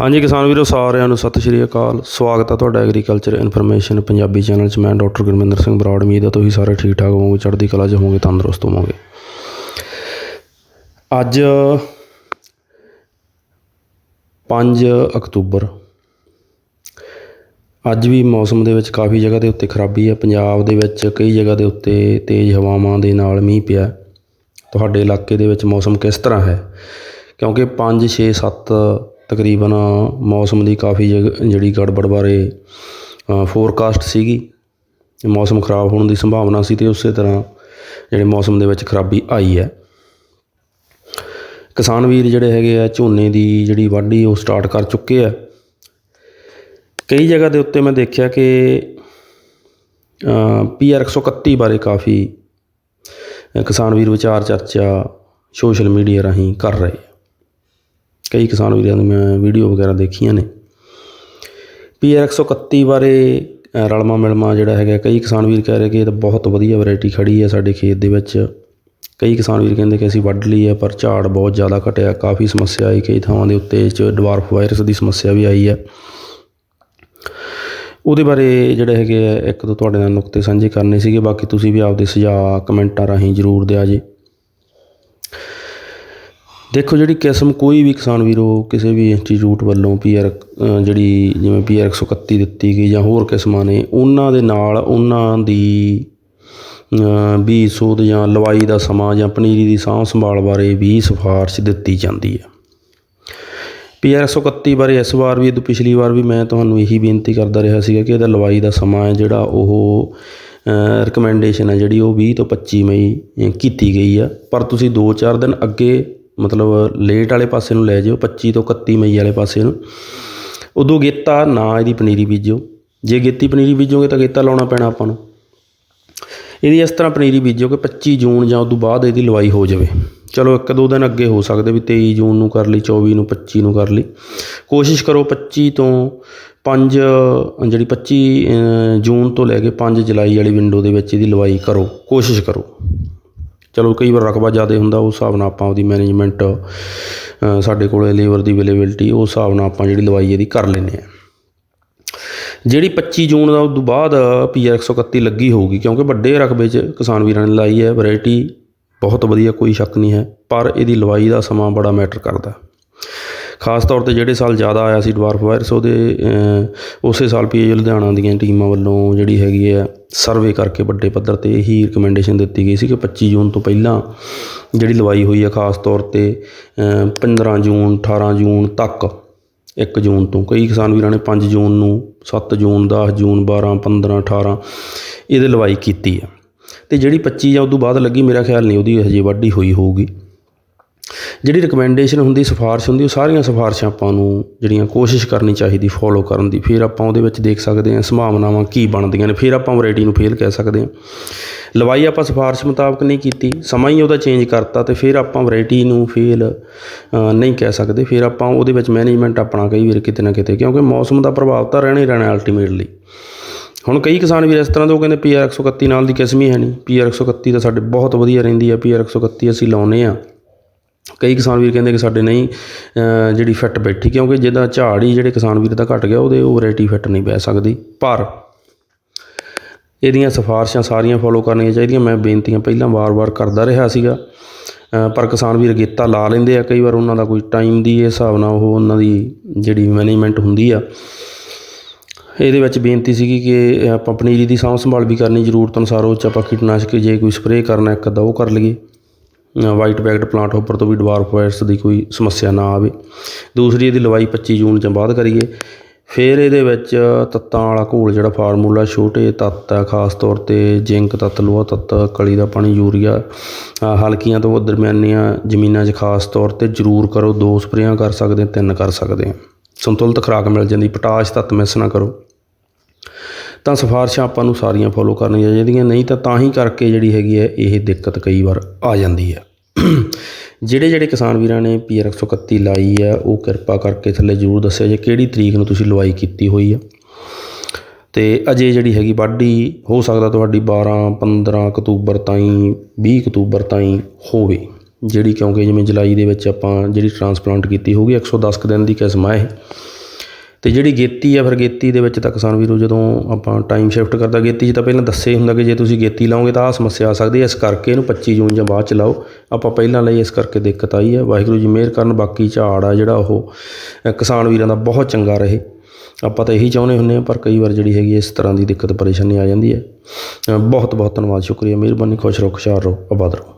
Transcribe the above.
ਹਾਂਜੀ ਕਿਸਾਨ ਵੀਰੋ, ਸਾਰਿਆਂ ਨੂੰ ਸਤਿ ਸ਼੍ਰੀ ਅਕਾਲ। ਸਵਾਗਤ ਹੈ ਤੁਹਾਡਾ ਐਗਰੀਕਲਚਰ ਇਨਫੋਰਮੇਸ਼ਨ ਪੰਜਾਬੀ ਚੈਨਲ 'ਚ। ਮੈਂ ਡਾਕਟਰ ਗੁਰਮਿੰਦਰ ਸਿੰਘ ਬਰਾੜ, ਉਮੀਦ ਹੈ ਤੁਸੀਂ ਸਾਰੇ ਠੀਕ ਠਾਕ ਹੋਵੋਗੇ, ਚੜ੍ਹਦੀ ਕਲਾ 'ਚ ਹੋਵੋਗੇ, ਤੰਦਰੁਸਤ ਹੋਵੋਗੇ। ਅੱਜ 5 ਅਕਤੂਬਰ। ਅੱਜ ਵੀ ਮੌਸਮ ਦੇ ਵਿੱਚ ਕਾਫੀ ਜਗ੍ਹਾ ਦੇ ਉੱਤੇ ਖਰਾਬੀ ਹੈ ਪੰਜਾਬ ਦੇ ਵਿੱਚ ਕਈ ਜਗ੍ਹਾ ਦੇ ਉੱਤੇ ਤੇਜ਼ ਹਵਾਵਾਂ ਦੇ ਨਾਲ ਮੀਂਹ ਪਿਆ। ਤੁਹਾਡੇ ਇਲਾਕੇ ਦੇ ਵਿੱਚ ਮੌਸਮ ਕਿਸ ਤਰ੍ਹਾਂ ਹੈ? ਕਿਉਂਕਿ 5 6 7 ਤਕਰੀਬਨ ਮੌਸਮ ਦੀ ਕਾਫੀ ਜਗ- ਜਿਹੜੀ ਗੜਬੜ ਬਾਰੇ ਫੋਰਕਾਸਟ ਸੀਗੀ। ਮੌਸਮ ਖਰਾਬ ਹੋਣ ਦੀ ਸੰਭਾਵਨਾ ਸੀ ਅਤੇ ਉਸੇ ਤਰ੍ਹਾਂ ਜਿਹੜੇ ਮੌਸਮ ਦੇ ਵਿੱਚ ਖਰਾਬੀ ਆਈ ਹੈ। ਕਿਸਾਨ ਵੀਰ ਜਿਹੜੇ ਹੈਗੇ ਆ, ਝੋਨੇ ਦੀ ਜਿਹੜੀ ਵਾਢੀ ਉਹ ਸਟਾਰਟ ਕਰ ਚੁੱਕੇ ਆ। ਕਈ ਜਗ੍ਹਾ ਦੇ ਉੱਤੇ ਮੈਂ ਦੇਖਿਆ ਕਿ ਪੀਆਰ 131 ਬਾਰੇ ਕਾਫੀ ਕਿਸਾਨ ਵੀਰ ਵਿਚਾਰ ਚਰਚਾ ਸੋਸ਼ਲ ਮੀਡੀਆ ਰਾਹੀਂ ਕਰ ਰਹੇ ਕਈ ਕਿਸਾਨ ਵੀਰਾਂ ਦੀ ਮੈਂ ਵੀਡੀਓ ਵਗੈਰਾ ਦੇਖੀਆਂ ਨੇ। ਪੀਆਰ 131 ਬਾਰੇ ਅ, ਰਲਮਾ ਮਿਲਮਾ ਜਿਹੜਾ ਹੈਗਾ ਕਈ ਕਿਸਾਨ ਵੀਰ ਕਹਿ ਰਹੇ ਕਿ ਇਹ ਤਾਂ ਬਹੁਤ ਵਧੀਆ ਵੈਰਾਈਟੀ ਖੜੀ ਹੈ ਸਾਡੇ ਖੇਤ ਦੇ ਵਿੱਚ। ਕਈ ਕਿਸਾਨ ਵੀਰ ਕਹਿੰਦੇ ਕਿ ਅਸੀਂ ਵੱਢ ਲਈ ਹੈ ਪਰ ਝਾੜ ਬਹੁਤ ਜ਼ਿਆਦਾ ਘਟਿਆ ਕਾਫੀ ਸਮੱਸਿਆ ਆਈ ਕਈ ਥਾਵਾਂ ਦੇ ਉੱਤੇ ਇਹ 'ਚ ਡਵਾਰਫ ਵਾਇਰਸ ਦੀ ਸਮੱਸਿਆ ਵੀ ਆਈ ਹੈ। ਉਹਦੇ ਬਾਰੇ ਜਿਹੜੇ ਹੈਗੇ ਆ ਇੱਕ ਦੋ ਤੁਹਾਡੇ ਨਾਲ ਨੁਕਤੇ ਸਾਂਝੇ ਕਰਨੇ ਸੀਗੇ ਬਾਕੀ ਤੁਸੀਂ ਵੀ ਆਪਦੇ ਸੁਝਾਅ ਕਮੈਂਟਾਂ ਰਾਹੀਂ ਜ਼ਰੂਰ ਦਿਆ ਜੀ। ਦੇਖੋ ਜਿਹੜੀ ਕਿਸਮ ਕੋਈ ਵੀ ਕਿਸਾਨ ਵੀਰੋ ਕਿਸੇ ਵੀ ਇੰਸਟੀਚਿਊਟ ਵੱਲੋਂ ਪੀਆਰ ਜਿਹੜੀ ਜਿਵੇਂ ਪੀਆਰ 131 ਦਿੱਤੀ ਗਈ ਜਾਂ ਹੋਰ ਕਿਸਮਾਂ ਨੇ ਉਹਨਾਂ ਦੇ ਨਾਲ ਉਹਨਾਂ ਦੀ ਅ, ਸੋਧ ਜਾਂ ਲਵਾਈ ਦਾ ਸਮਾਂ ਜਾਂ ਪਨੀਰੀ ਦੀ ਸਾਂਭ ਸੰਭਾਲ ਬਾਰੇ ਵੀ ਸਿਫਾਰਿਸ਼ ਦਿੱਤੀ ਜਾਂਦੀ ਹੈ। ਪੀਆਰ 131 ਬਾਰੇ ਇਸ ਵਾਰ ਵੀ ਪਿਛਲੀ ਵਾਰ ਵੀ ਮੈਂ ਤੁਹਾਨੂੰ ਇਹੀ ਬੇਨਤੀ ਕਰਦਾ ਰਿਹਾ ਸੀਗਾ ਕਿ ਇਹਦਾ ਲਵਾਈ ਦਾ ਸਮਾਂ ਹੈ ਜਿਹੜਾ ਉਹ ਰეკਮੈਂਡੇਸ਼ਨ ਹੈ ਜਿਹੜੀ ਉਹ 20 ਤੋਂ 25 ਮਈ ਕੀਤੀ ਗਈ ਆ। ਪਰ ਤੁਸੀਂ 2-4 ਦਿਨ ਅੱਗੇ ਮਤਲਬ ਲੇਟ ਵਾਲੇ ਪਾਸੇ ਨੂੰ ਲੈ ਜਾਓ 25 ਤੋਂ 31 ਮਈ ਵਾਲੇ ਪਾਸੇ ਨੂੰ। ਉਦੋਂ ਗੇਤਾ ਨਾ ਇਹਦੀ ਪਨੀਰੀ ਬੀਜੋ। ਜੇ ਗੇਤੀ ਪਨੀਰੀ ਬੀਜੋਗੇ ਤਾਂ ਗੇਤਾ ਲਾਉਣਾ ਪੈਣਾ ਆਪਾਂ ਨੂੰ। ਇਹਦੀ ਇਸ ਤਰ੍ਹਾਂ ਪਨੀਰੀ ਬੀਜੋ ਕਿ 25 ਜੂਨ ਜਾਂ ਉਦੋਂ ਬਾਅਦ ਇਹਦੀ ਲਵਾਈ ਹੋ ਜਾਵੇ। ਚਲੋ ਇੱਕ ਦੋ ਦਿਨ ਅੱਗੇ ਹੋ ਸਕਦੇ ਵੀ 23 ਜੂਨ ਨੂੰ ਕਰ ਲਈ 24 ਨੂੰ 25 ਨੂੰ ਕਰ ਲਈ। ਕੋਸ਼ਿਸ਼ ਕਰੋ 25 ਤੋਂ 5 ਜਿਹੜੀ 25 ਜੂਨ ਤੋਂ ਲੈ ਕੇ 5 ਜੁਲਾਈ ਵਾਲੀ ਵਿੰਡੋ ਦੇ ਵਿੱਚ ਇਹਦੀ ਲਵਾਈ ਕਰੋ। ਕੋਸ਼ਿਸ਼ ਕਰੋ। ਚਲੋ ਕਈ ਵਾਰ ਰਕਬਾ ਜ਼ਿਆਦਾ ਹੁੰਦਾ, ਉਸ ਹਿਸਾਬ ਨਾਲ ਆਪਾਂ ਉਹਦੀ ਮੈਨੇਜਮੈਂਟ ਸਾਡੇ ਕੋਲ ਲੇਬਰ ਦੀ ਅਵੇਲੇਬਿਲਟੀ ਉਸ ਹਿਸਾਬ ਨਾਲ ਆਪਾਂ ਜਿਹੜੀ ਲਵਾਈ ਇਹਦੀ ਕਰ ਲੈਂਦੇ ਹਾਂ। ਜਿਹੜੀ 25 ਜੂਨ ਦਾ ਉਦੋਂ ਬਾਅਦ ਪੀਆਰ 131 ਲੱਗੀ ਹੋਊਗੀ, ਕਿਉਂਕਿ ਵੱਡੇ ਰਕਬੇ 'ਚ ਕਿਸਾਨ ਵੀਰਾਂ ਨੇ ਲਾਈ ਹੈ ਵੈਰਾਈਟੀ ਬਹੁਤ ਵਧੀਆ, ਕੋਈ ਸ਼ੱਕ ਨਹੀਂ ਹੈ, ਪਰ ਇਹਦੀ ਲਵਾਈ ਦਾ ਸਮਾਂ ਬੜਾ ਮੈਟਰ ਕਰਦਾ। ਖਾਸ ਤੌਰ ਤੇ ਜਿਹੜੇ ਸਾਲ ਜ਼ਿਆਦਾ ਆਇਆ ਸੀ ਡਵਾਰਫ ਵਾਇਰਸ ਉਹਦੇ ਉਸੇ ਸਾਲ ਪੀਏ ਲੁਧਿਆਣਾ ਦੀਆਂ ਟੀਮਾਂ ਵੱਲੋਂ ਜਿਹੜੀ ਹੈਗੀ ਹੈ ਸਰਵੇ ਕਰਕੇ ਵੱਡੇ ਪੱਧਰ ਤੇ ਇਹੀ ਰਿਕਮੈਂਡੇਸ਼ਨ ਦਿੱਤੀ ਗਈ ਸੀ ਕਿ 25 ਜੂਨ ਤੋਂ ਪਹਿਲਾਂ ਜਿਹੜੀ ਲਵਾਈ ਹੋਈ ਹੈ ਖਾਸ ਤੌਰ ਤੇ ਅ, 15 ਜੂਨ 18 ਜੂਨ ਤੱਕ 1 ਜੂਨ ਤੋਂ। ਕਈ ਕਿਸਾਨ ਵੀਰਾਂ ਨੇ 5 ਜੂਨ ਨੂੰ 7 ਜੂਨ 10 ਜੂਨ 12 15 18 ਇਹਦੇ ਲਵਾਈ ਕੀਤੀ ਹੈ। ਤੇ ਜਿਹੜੀ 25 ਜਾਂ ਉਦੋਂ ਬਾਅਦ ਲੱਗੀ ਮੇਰਾ ਖਿਆਲ ਨਹੀਂ ਉਹਦੀ ਹਜੇ ਵਾਢੀ ਹੋਈ ਹੋਊਗੀ। ਜਿਹੜੀ ਰਿਕਮੈਂਡੇਸ਼ਨ ਹੁੰਦੀ, ਸਿਫਾਰਿਸ਼ ਹੁੰਦੀ, ਉਹ ਸਾਰੀਆਂ ਸਿਫਾਰਿਸ਼ਾਂ ਆਪਾਂ ਨੂੰ ਜਿਹੜੀਆਂ ਕੋਸ਼ਿਸ਼ ਕਰਨੀ ਚਾਹੀਦੀ ਫੋਲੋ ਕਰਨ ਦੀ। ਫਿਰ ਆਪਾਂ ਉਹਦੇ ਵਿੱਚ ਦੇਖ ਸਕਦੇ ਹਾਂ ਸੰਭਾਵਨਾਵਾਂ ਕੀ ਬਣਦੀਆਂ ਨੇ। ਫਿਰ ਆਪਾਂ ਵੈਰਾਈਟੀ ਨੂੰ ਫੇਲ ਕਹਿ ਸਕਦੇ ਹਾਂ। ਲਵਾਈ ਆਪਾਂ ਸਿਫਾਰਿਸ਼ ਮੁਤਾਬਕ ਨਹੀਂ ਕੀਤੀ, ਸਮਾਂ ਹੀ ਉਹਦਾ ਚੇਂਜ ਕਰਤਾ ਤੇ ਫਿਰ ਆਪਾਂ ਵੈਰਾਈਟੀ ਨੂੰ ਫੇਲ ਨਹੀਂ ਕਹਿ ਸਕਦੇ। ਫਿਰ ਆਪਾਂ ਉਹਦੇ ਵਿੱਚ ਮੈਨੇਜਮੈਂਟ ਆਪਣਾ ਕਈ ਵਾਰ ਕਿਤੇ ਨਾ ਕਿਤੇ, ਕਿਉਂਕਿ ਮੌਸਮ ਦਾ ਪ੍ਰਭਾਵ ਤਾਂ ਰਹਿਣਾ ਹੀ ਰਹਿਣਾ ਅਲਟੀਮੇਟਲੀ ਹੁਣ ਕਈ ਕਿਸਾਨ ਵੀਰ ਇਸ ਤਰ੍ਹਾਂ ਦੇ ਉਹ ਕਹਿੰਦੇ ਪੀਆਰ 131 ਨਾਲ ਦੀ ਕਿਸਮ ਹੀ ਹੈ ਨਹੀਂ ਪੀਆਰ 131 ਤਾਂ ਸਾਡੇ ਬਹੁਤ ਵਧੀਆ ਰਹਿੰਦੀ ਹੈ ਪੀਆਰ 131 ਅਸੀਂ ਲਾਉਨੇ ਆ। ਕਈ ਕਿਸਾਨ ਵੀਰ ਕਹਿੰਦੇ ਕਿ ਸਾਡੇ ਨਹੀਂ ਜਿਹੜੀ ਫਿੱਟ ਬੈਠੀ, ਕਿਉਂਕਿ ਜਿਹਦਾ ਝਾੜ ਹੀ ਜਿਹੜੇ ਕਿਸਾਨ ਵੀਰ ਦਾ ਘਟ ਗਿਆ, ਉਹਦੇ ਉਹ ਵੈਰਾਈਟੀ ਫਿੱਟ ਨਹੀਂ ਬਹਿ ਸਕਦੀ। ਪਰ ਇਹਦੀਆਂ ਸਿਫਾਰਿਸ਼ਾਂ ਸਾਰੀਆਂ ਫੋਲੋ ਕਰਨੀਆਂ ਚਾਹੀਦੀਆਂ। ਮੈਂ ਬੇਨਤੀਆਂ ਪਹਿਲਾਂ ਵਾਰ-ਵਾਰ ਕਰਦਾ ਰਿਹਾ ਸੀਗਾ। ਪਰ ਕਿਸਾਨ ਵੀਰ ਅਗੇਤਾ ਲਾ ਲੈਂਦੇ ਆ, ਕਈ ਵਾਰ ਉਹਨਾਂ ਦਾ ਕੋਈ ਟਾਈਮ ਦੀ ਇਹ ਹਿਸਾਬ ਨਾਲ ਉਹ ਉਹਨਾਂ ਦੀ ਜਿਹੜੀ ਮੈਨੇਜਮੈਂਟ ਹੁੰਦੀ ਆ। ਇਹਦੇ ਵਿੱਚ ਬੇਨਤੀ ਸੀਗੀ ਕਿ ਆਪਾਂ ਪਨੀਰੀ ਦੀ ਸਾਂਭ ਸੰਭਾਲ ਵੀ ਕਰਨੀ ਜ਼ਰੂਰਤ ਅਨੁਸਾਰ, ਉਹ 'ਚ ਆਪਾਂ ਕੀਟਨਾਸ਼ਕ ਜੇ ਕੋਈ ਸਪਰੇਅ ਕਰਨਾ ਇੱਕ ਅੱਧਾ ਉਹ ਕਰ ਲਈਏ। ਵਾਈਟ ਬੈਕਡ ਪਲਾਂਟ ਹੋਪਰ ਤੋਂ ਵੀ ਡਵਾਰਫ ਵਾਇਰਸ ਦੀ ਕੋਈ ਸਮੱਸਿਆ ਨਾ ਆਵੇ। ਦੂਸਰੀ ਇਹਦੀ ਲਵਾਈ 25 ਜੂਨ ਤੋਂ ਬਾਅਦ ਕਰੀਏ। ਫਿਰ ਇਹਦੇ ਵਿੱਚ ਤੱਤਾਂ ਵਾਲਾ ਘੋਲ ਜਿਹੜਾ ਫਾਰਮੂਲਾ ਛੋਟੇ ਤੱਤ ਹੈ ਖਾਸ ਤੌਰ ਤੇ ਜ਼ਿੰਕ ਤੱਤ, ਲੋਹਾ ਤੱਤ, ਕਲੀ ਦਾ ਪਾਣੀ, ਯੂਰੀਆ ਹਲਕੀਆਂ ਤੋਂ ਦਰਮਿਆਨੀਆਂ ਜ਼ਮੀਨਾਂ 'ਚ ਖਾਸ ਤੌਰ ਤੇ ਜ਼ਰੂਰ ਕਰੋ, ਦੋ ਸਪਰੇਆਂ ਕਰ ਸਕਦੇ ਤਿੰਨ ਕਰ ਸਕਦੇ ਹਾਂ। ਸੰਤੁਲਿਤ ਖੁਰਾਕ ਮਿਲ ਜਾਂਦੀ, ਪੋਟਾਸ਼ ਤੱਤ ਮਿਸ ਨਾ ਕਰੋ। ਤਾਂ ਸਿਫਾਰਿਸ਼ਾਂ ਆਪਾਂ ਨੂੰ ਸਾਰੀਆਂ ਫੋਲੋ ਕਰਨੀਆਂ ਚਾਹੀਦੀਆਂ, ਨਹੀਂ ਤਾਂ ਤਾਂ ਹੀ ਕਰਕੇ ਜਿਹੜੀ ਹੈਗੀ ਹੈ, ਇਹ ਦਿੱਕਤ ਕਈ ਵਾਰ ਆ ਜਾਂਦੀ ਹੈ। ਜਿਹੜੇ ਜਿਹੜੇ ਕਿਸਾਨ ਵੀਰਾਂ ਨੇ ਪੀਆਰ 131 ਲਾਈ ਹੈ, ਉਹ ਕਿਰਪਾ ਕਰਕੇ ਥੱਲੇ ਜ਼ਰੂਰ ਦੱਸਿਆ ਜੇ ਕਿਹੜੀ ਤਰੀਕ ਨੂੰ ਤੁਸੀਂ ਲਵਾਈ ਕੀਤੀ ਹੋਈ ਆ। ਤੇ ਅਜੇ ਜਿਹੜੀ ਹੈਗੀ ਵਾਢੀ, ਹੋ ਸਕਦਾ ਤੁਹਾਡੀ 12 15 ਅਕਤੂਬਰ ਤਾਈਂ 20 ਅਕਤੂਬਰ ਤਾਈਂ ਹੋਵੇ। ਜਿਹੜੀ ਕਿਉਂਕਿ ਜਿਵੇਂ ਜੁਲਾਈ ਦੇ ਵਿੱਚ ਆਪਾਂ ਜਿਹੜੀ ਟਰਾਂਸਪਲਾਂਟ ਕੀਤੀ ਹੋਊਗੀ 110 ਕੁ ਦਿਨ ਦੀ ਕਿਸਮ ਆ ਇਹ। ਅਤੇ ਜਿਹੜੀ ਗੇਤੀ ਆ ਫਿਰ ਗੇਤੀ ਦੇ ਵਿੱਚ ਤਾਂ ਕਿਸਾਨ ਵੀਰੋ ਜਦੋਂ ਆਪਾਂ ਟਾਈਮ ਸ਼ਿਫਟ ਕਰਦਾ, ਗੇਤੀ 'ਚ ਤਾਂ ਪਹਿਲਾਂ ਦੱਸੇ ਹੁੰਦਾ ਕਿ ਜੇ ਤੁਸੀਂ ਗੇਤੀ ਲਾਓਗੇ ਤਾਂ ਆਹ ਸਮੱਸਿਆ ਆ ਸਕਦੀ ਹੈ, ਇਸ ਕਰਕੇ ਇਹਨੂੰ 25 ਜੂਨ ਜਾਂ ਬਾਅਦ ਚ ਲਾਓ। ਆਪਾਂ ਪਹਿਲਾਂ ਲਈ ਇਸ ਕਰਕੇ ਦਿੱਕਤ ਆਈ ਹੈ। ਵਾਹਿਗੁਰੂ ਜੀ ਮਿਹਰ ਕਰਨ, ਬਾਕੀ ਝਾੜ ਆ ਜਿਹੜਾ ਉਹ ਕਿਸਾਨ ਵੀਰਾਂ ਦਾ ਬਹੁਤ ਚੰਗਾ ਰਹੇ। ਆਪਾਂ ਤਾਂ ਇਹੀ ਚਾਹੁੰਦੇ ਹੁੰਦੇ ਹਾਂ, ਪਰ ਕਈ ਵਾਰ ਜਿਹੜੀ ਹੈਗੀ ਇਸ ਤਰ੍ਹਾਂ ਦੀ ਦਿੱਕਤ, ਪਰੇਸ਼ਾਨੀ ਆ ਜਾਂਦੀ ਹੈ। ਬਹੁਤ ਬਹੁਤ ਧੰਨਵਾਦ, ਸ਼ੁਕਰੀਆ, ਮਿਹਰਬਾਨੀ, ਖੁਸ਼ ਰਹੋ, ਖੁਸ਼ਹਾਲ ਰਹੋ, ਆਬਾਦ ਰਹੋ।